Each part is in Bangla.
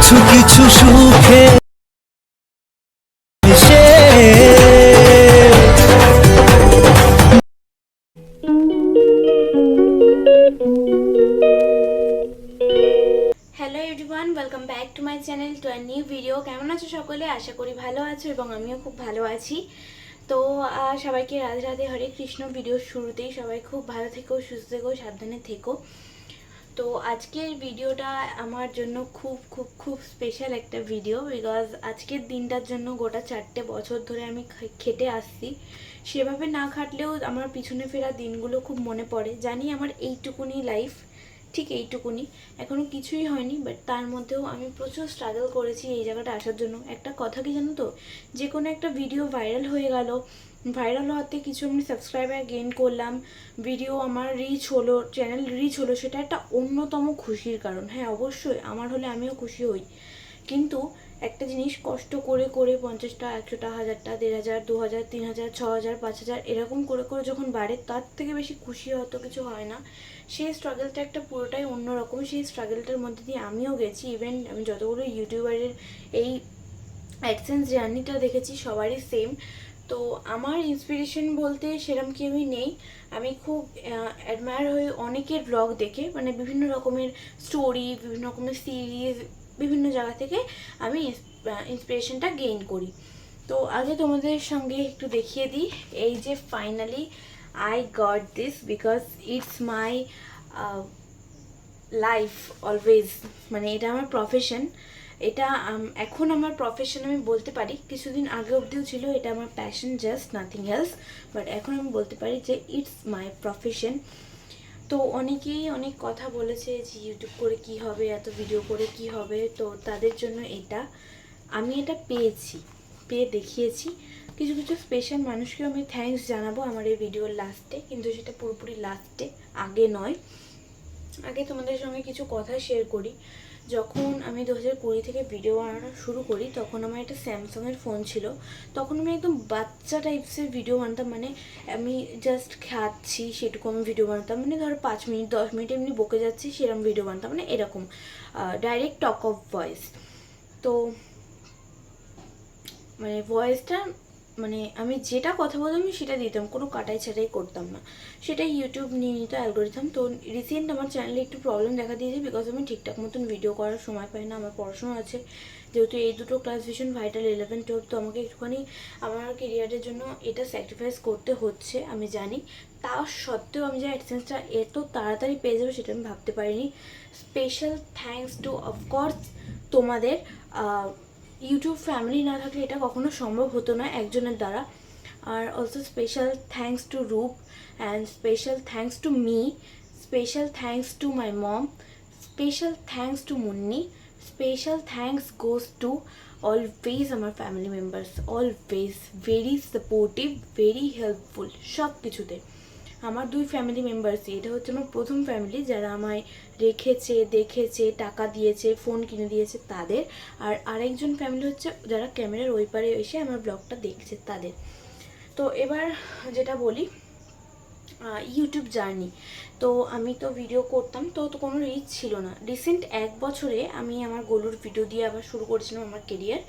কিছু কিছু সুখে welcome back to my channel to new video কেমন আছো সকলে? আশা করি ভালো আছো এবং আমিও খুব ভালো আছি। তো সবাইকে রাধে রাধে, হরে কৃষ্ণ। ভিডিওর শুরুতেই সবাই খুব ভালো থেকো, সুস্থ থেকো, সাবধানে থেকো। তো আজকের ভিডিওটা আমার জন্য খুব খুব খুব স্পেশাল একটা ভিডিও বিকজ আজকের দিনটার জন্য গোটা চারটে বছর ধরে আমি খেটে আসছি। সেভাবে না খাটলেও আমার পিছনে ফেরা দিনগুলো খুব মনে পড়ে। জানি আমার এইটুকুনি লাইফ ঠিক এইটুকুনি। এখনও কিছুই হয়নি বাট তার মধ্যেও আমি প্রচুর স্ট্রাগল করেছি এই জায়গাটা আসার জন্য। একটা কথা কি জানো তো? যে কোনো একটা ভিডিও ভাইরাল হয়ে গেল ভাইরাল হওয়াতে কিছু আমি সাবস্ক্রাইবার গেইন করলাম ভিডিও আমার রিচ হলো চ্যানেল রিচ হলো, সেটা একটা অন্যতম খুশির কারণ। হ্যাঁ অবশ্যই, আমার হলে আমিও খুশি হই। কিন্তু একটা জিনিস কষ্ট করে করে পঞ্চাশটা, একশোটা, হাজারটা দেড় হাজার দু হাজার তিন হাজার ছ হাজার পাঁচ হাজার এরকম করে করে যখন বাড়ে তার থেকে বেশি খুশি হয়তো কিছু হয় না। সেই স্ট্রাগলটা একটা পুরোটাই অন্যরকম। সেই স্ট্রাগলটার মধ্যে দিয়ে আমিও গেছি। ইভেন আমি যতগুলো ইউটিউবারের এই অ্যাডসেন্স জার্নিটা দেখেছি সবারই সেম তো আমার ইন্সপিরেশন বলতে সেরকম কেউই নেই। আমি খুব অ্যাডমায়ার হয়ে অনেকের ব্লগ দেখে। মানে বিভিন্ন রকমের স্টোরি বিভিন্ন রকমের সিরিজ বিভিন্ন জায়গা থেকে আমি ইন্সপিরেশনটা গেইন করি। তো আগে তোমাদের সঙ্গে একটু দেখিয়ে দিই, এই যে finally I got this because it's my life always মানে এটা আমার প্রফেশন এটা এখন আমার প্রফেশন আমি বলতে পারি, কিছুদিন আগে অবধিও ছিল, এটা আমার passion just nothing else but এখন আমি বলতে পারি যে ইটস মাই প্রফেশন তো অনেকেই অনেক কথা বলেছে যে ইউটিউব করে কি হবে, এত ভিডিও করে কি হবে, তো তাদের জন্য এটা, আমি এটা পেয়েছি, পেয়ে দেখিয়েছি। কিছু কিছু স্পেশাল মানুষকেও আমি থ্যাংকস জানাব আমার এই ভিডিওর লাস্টে কিন্তু সেটা পুরোপুরি লাস্টে আগে নয়। আগে তোমাদের সঙ্গে কিছু কথা শেয়ার করি। যখন আমি দু হাজার কুড়ি থেকে ভিডিও বানানো শুরু করি, তখন আমার একটা স্যামসাংয়ের ফোন ছিল। তখন আমি একদম বাচ্চা টাইপসের ভিডিও বানাতাম মানে আমি জাস্ট খাচ্ছি, সেটুকু আমি ভিডিও বানাতাম। মানে ধরো পাঁচ মিনিট, দশ মিনিট এমনি বকে যাচ্ছি, সেরকম ভিডিও বানাতাম মানে এরকম। ডাইরেক্ট টক অফ ভয়েস তো মানে ভয়েসটা মানে আমি যেটা কথা বলতাম আমি সেটা দিতাম, কোনো কাটাই ছাটাই করতাম না। সেটা ইউটিউব নিয়ে নিত অ্যালগোরিথাম তো রিসেন্ট আমার চ্যানেলে একটু প্রবলেম দেখা দিয়েছে বিকজ আমি ঠিকঠাক মতন ভিডিও করার সময় পাই না, আমার পড়াশোনা আছে। যেহেতু এই দুটো ক্লাস ভীষণ ভাইটাল ইলেভেন টুয়েলভ তো আমাকে একটুখানি আমার কেরিয়ারের জন্য এটা স্যাক্রিফাইস করতে হচ্ছে, আমি জানি। তা সত্ত্বেও আমি যে অ্যাডসেন্সটা এত তাড়াতাড়ি পেয়ে যাব সেটা আমি ভাবতে পারিনি। Special thanks to of course তোমাদের ইউটিউব ফ্যামিলি না থাকলে এটা কখনো সম্ভব হতো না একজনের দ্বারা। আর also special thanks to Roop and special thanks to me special thanks to my mom special thanks to Munni special thanks goes to always আমার family members always very supportive very helpful সব কিছুতে আমার দুই ফ্যামিলি মেম্বার্সই এটা হচ্ছে আমার প্রথম ফ্যামিলি যারা আমায় রেখেছে, দেখেছে, টাকা দিয়েছে ফোন কিনে দিয়েছে তাদের। আর আরেকজন ফ্যামিলি হচ্ছে যারা ক্যামেরার ওই পারে এসে আমার ব্লগটা দেখছে তাদের। তো এবার যেটা বলি ইউটিউব জার্নি তো আমি তো ভিডিও করতাম, তো তো কোনো রিচ ছিল না। রিসেন্ট এক বছরে আমি আমার গোলুর ভিডিও দিয়ে আবার শুরু করেছিলাম আমার কেরিয়ার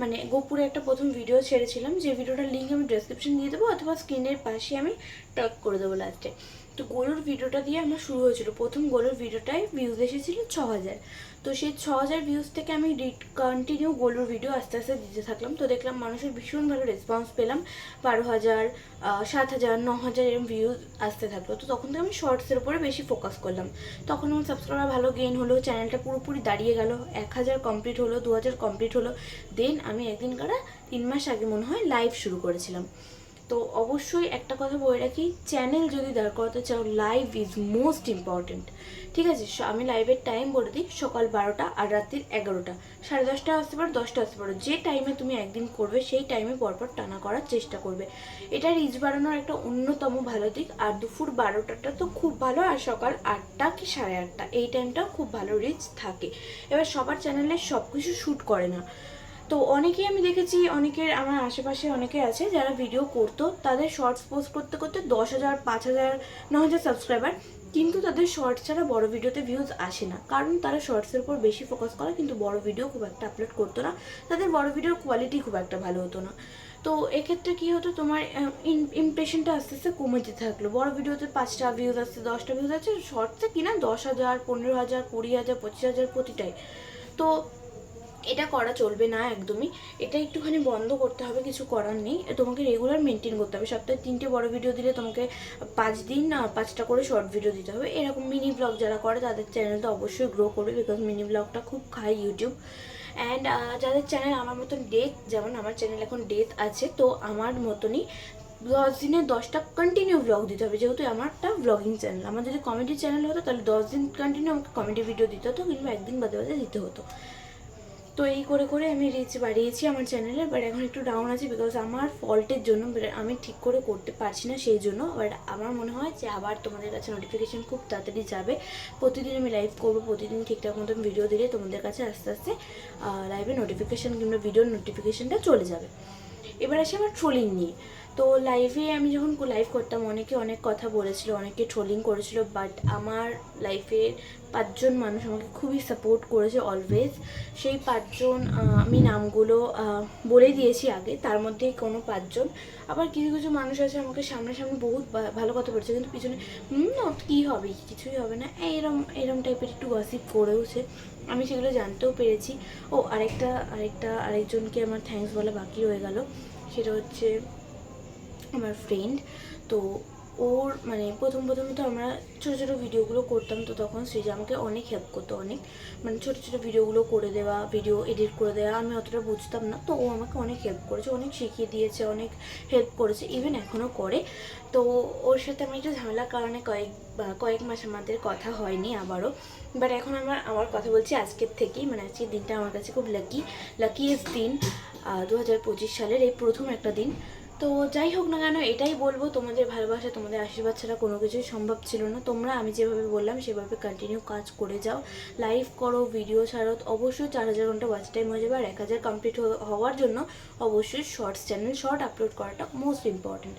মানে গোপুরে একটা প্রথম ভিডিও ছেড়েছিলাম, যে ভিডিওটার লিঙ্ক আমি ডেসক্রিপশন দিয়ে দেবো, অথবা স্ক্রিনের পাশে আমি ট্যাগ করে দেবো লাস্টে তো গোলুর ভিডিওটা দিয়ে আমার শুরু হয়েছিল। প্রথম গোলুর ভিডিওটায় ভিউজ এসেছিল ছ হাজার তো সেই ছ হাজার ভিউজ থেকে আমি কন্টিনিউ গোলুর ভিডিও আস্তে আস্তে দিতে থাকলাম। তো দেখলাম মানুষের ভীষণ ভালো রেসপন্স পেলাম। বারো হাজার সাত হাজার ন হাজার এরকম ভিউজ আসতে থাকল। তো তখন থেকে আমি শর্টসের উপরে বেশি ফোকাস করলাম। তখন আমার সাবস্ক্রাইবার ভালো গেইন হলো চ্যানেলটা পুরোপুরি দাঁড়িয়ে গেল। এক হাজার কমপ্লিট হলো দু হাজার কমপ্লিট হলো। দেন আমি একদিন কারা তিন মাস আগে মনে হয় লাইভ শুরু করেছিলাম। তো অবশ্যই একটা কথা বলে রাখি চ্যানেল যদি দাঁড় করাতে চাও লাইভ ইজ মোস্ট ইম্পর্ট্যান্ট ঠিক আছে? আমি লাইভের টাইম বলে দিই সকাল বারোটা আর রাত্রির এগারোটা। সাড়ে দশটা আসতে পারো, দশটা আসতে পারো। যে টাইমে তুমি একদিন করবে সেই টাইমে পরপর টানা করার চেষ্টা করবে। এটা রিচ বাড়ানোর একটা অন্যতম ভালো দিক। আর দুপুর বারোটাটা তো খুব ভালো আর সকাল আটটা কি সাড়ে আটটা। এই টাইমটাও খুব ভালো রিচ থাকে। এবার সবার চ্যানেলে সব কিছু শ্যুট করে না। তো অনেকেই আমি দেখেছি, অনেকের আমার আশেপাশে অনেকে আছে যারা ভিডিও করতো, তাদের শর্টস পোস্ট করতে করতে দশ হাজার, পাঁচ হাজার, ন হাজার সাবস্ক্রাইবার কিন্তু তাদের শর্টস ছাড়া বড় ভিডিওতে ভিউজ আসে না। কারণ তারা শর্টসের উপর বেশি ফোকাস করে, কিন্তু বড় ভিডিও খুব একটা আপলোড করতো না। তাদের বড় ভিডিওর কোয়ালিটি খুব একটা ভালো হতো না। তো এক্ষেত্রে কী হতো, তোমার ইমপ্রেশনটা আস্তে আস্তে কমে যেতে থাকল। বড় ভিডিওতে পাঁচটা ভিউজ আসছে, দশটা ভিউজ আছে শর্টসে কিনা দশ হাজার, পনেরো হাজার, কুড়ি হাজার, পঁচিশ হাজার প্রতিটাই। তো এটা করা চলবে না একদমই। এটা একটুখানি বন্ধ করতে হবে, কিছু করার নেই। তোমাকে রেগুলার মেনটেন করতে হবে। সপ্তাহে তিনটে বড় ভিডিও দিলে তোমাকে পাঁচ দিন পাঁচটা করে শর্ট ভিডিও দিতে হবে। এরকম মিনি ব্লগ যারা করে, তাদের চ্যানেলটা অবশ্যই গ্রো করবে বিকজ মিনি ব্লগটা খুব খায় ইউটিউব অ্যান্ড যাদের চ্যানেল আমার মতন ডেথ যেমন আমার চ্যানেল এখন ডেথ আছে, তো আমার মতনই দশ দিনে দশটা কন্টিনিউ ব্লগ দিতে হবে। যেহেতু আমারটা ব্লগিং চ্যানেল আমার যদি কমেডি চ্যানেল হতো, তাহলে দশ দিন কন্টিনিউ আমাকে কমেডি ভিডিও দিতে হতো, কিংবা একদিন বাদে বাদে দিতে হতো। তো এই করে করে আমি রিচ বাড়িয়েছি আমার চ্যানেলে বাট এখন একটু ডাউন আছে বিকজ আমার ফল্টের জন্য আমি ঠিক করে করতে পারছি না সেই জন্য। বাট আমার মনে হয় যে আবার তোমাদের কাছে নোটিফিকেশান খুব তাড়াতাড়ি যাবে। প্রতিদিন আমি লাইভ করব, প্রতিদিন ঠিকঠাক মতন ভিডিও দিলে তোমাদের কাছে আস্তে আস্তে লাইভে নোটিফিকেশান কিংবা ভিডিওর নোটিফিকেশানটা চলে যাবে। এবার আসে আমার ট্রোলিং নিয়ে। তো লাইভে আমি যখন লাইভ করতাম, অনেকে অনেক কথা বলেছিল, অনেকে ট্রোলিং করেছিল বাট আমার লাইফে পাঁচজন মানুষ আমাকে খুবই সাপোর্ট করেছে অলওয়েজ সেই পাঁচজন আমি নামগুলো বলে দিয়েছি আগে, তার মধ্যে কোনো পাঁচজন। আবার কিছু কিছু মানুষ আছে আমাকে সামনাসামনি বহুত ভালো কথা বলছে, কিন্তু পিছনে, হুম, না, কী হবে? কিছুই হবে না। এরম এরম টাইপের একটু গসিপ করেওছে। আমি সেগুলো জানতেও পেরেছি। ও, আরেকটা আরেকটা, আরেকজনকে আমার থ্যাঙ্কস বলা বাকি রয়ে গেল। সেটা হচ্ছে আমার ফ্রেন্ড তো ওর মানে প্রথম প্রথম তো আমরা ছোটো ছোটো ভিডিওগুলো করতাম, তো তখন সৃজা আমাকে অনেক হেল্প করতো অনেক। মানে ছোটো ছোটো ভিডিওগুলো করে দেওয়া ভিডিও এডিট করে দেওয়া, আমি অতটা বুঝতাম না। তো ও আমাকে অনেক হেল্প করেছে, অনেক শিখিয়ে দিয়েছে, অনেক হেল্প করেছে ইভেন এখনও করে। তো ওর সাথে আমি একটু ঝামেলার কারণে কয়েক কয়েক মাস আমাদের কথা হয়নি আবারও। বাট এখন আমার আমার কথা বলছি আজকের থেকেই মানে আজকের দিনটা আমার কাছে খুব লাকি লাকিয়েস্ট দিন দু হাজার পঁচিশ সালের এই প্রথম একটা দিন। তো যাই হোক না কেন, এটাই বলব, তোমাদের ভালোবাসা, তোমাদের আশীর্বাদ ছাড়া কোনো কিছুই সম্ভব ছিল না। তোমরা, আমি যেভাবে বললাম, সেভাবে কন্টিনিউ কাজ করে যাও। লাইভ করো ভিডিও ছাড়ো, অবশ্যই চার হাজার ঘণ্টা ওয়াচ টাইম হয়ে যাবে। আর এক হাজার কমপ্লিট হওয়ার জন্য অবশ্যই শর্টস চ্যানেল শর্ট আপলোড করাটা মোস্ট ইম্পর্ট্যান্ট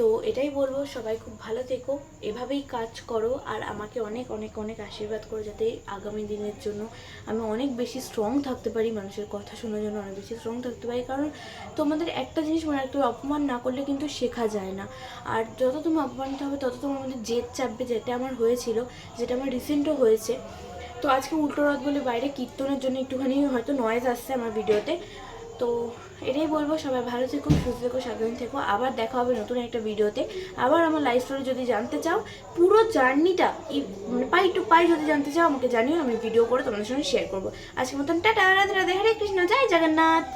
তো এটাই বলব, সবাই খুব ভালো থেকো, এভাবেই কাজ করো আর আমাকে অনেক অনেক অনেক আশীর্বাদ করো যাতে আগামী দিনের জন্য আমি অনেক বেশি স্ট্রং থাকতে পারি মানুষের কথা শোনার জন্য, অনেক বেশি স্ট্রং থাকতে পারি। কারণ তোমাদের একটা জিনিস মনে রাখতে অপমান না করলে কিন্তু শেখা যায় না। আর যত তুমি অপমানিত হবে, তত তোমার মধ্যে জেদ চাপবে, যেটা আমার হয়েছিল, যেটা আমার রিসেন্টও হয়েছে। তো আজকে উল্টো রথ বলে বাইরে কীর্তনের জন্য একটুখানি হয়তো নয়েজ আসছে আমার ভিডিওতে তো এটাই বলব, সবাই ভালো থেকো, সুস্থ থেকো, সাবধান থেকো। আবার দেখা হবে নতুন একটা ভিডিওতে। আবার আমার লাইফ স্টোরি যদি জানতে চাও, পুরো জার্নিটা মানে পাই টু পাই যদি জানতে চাও, আমাকে জানিও, আমি ভিডিও করে তোমাদের সঙ্গে শেয়ার করব। আজকের মতন টাটা, রাধে রাধে, হরে কৃষ্ণ, জয় জগন্নাথ।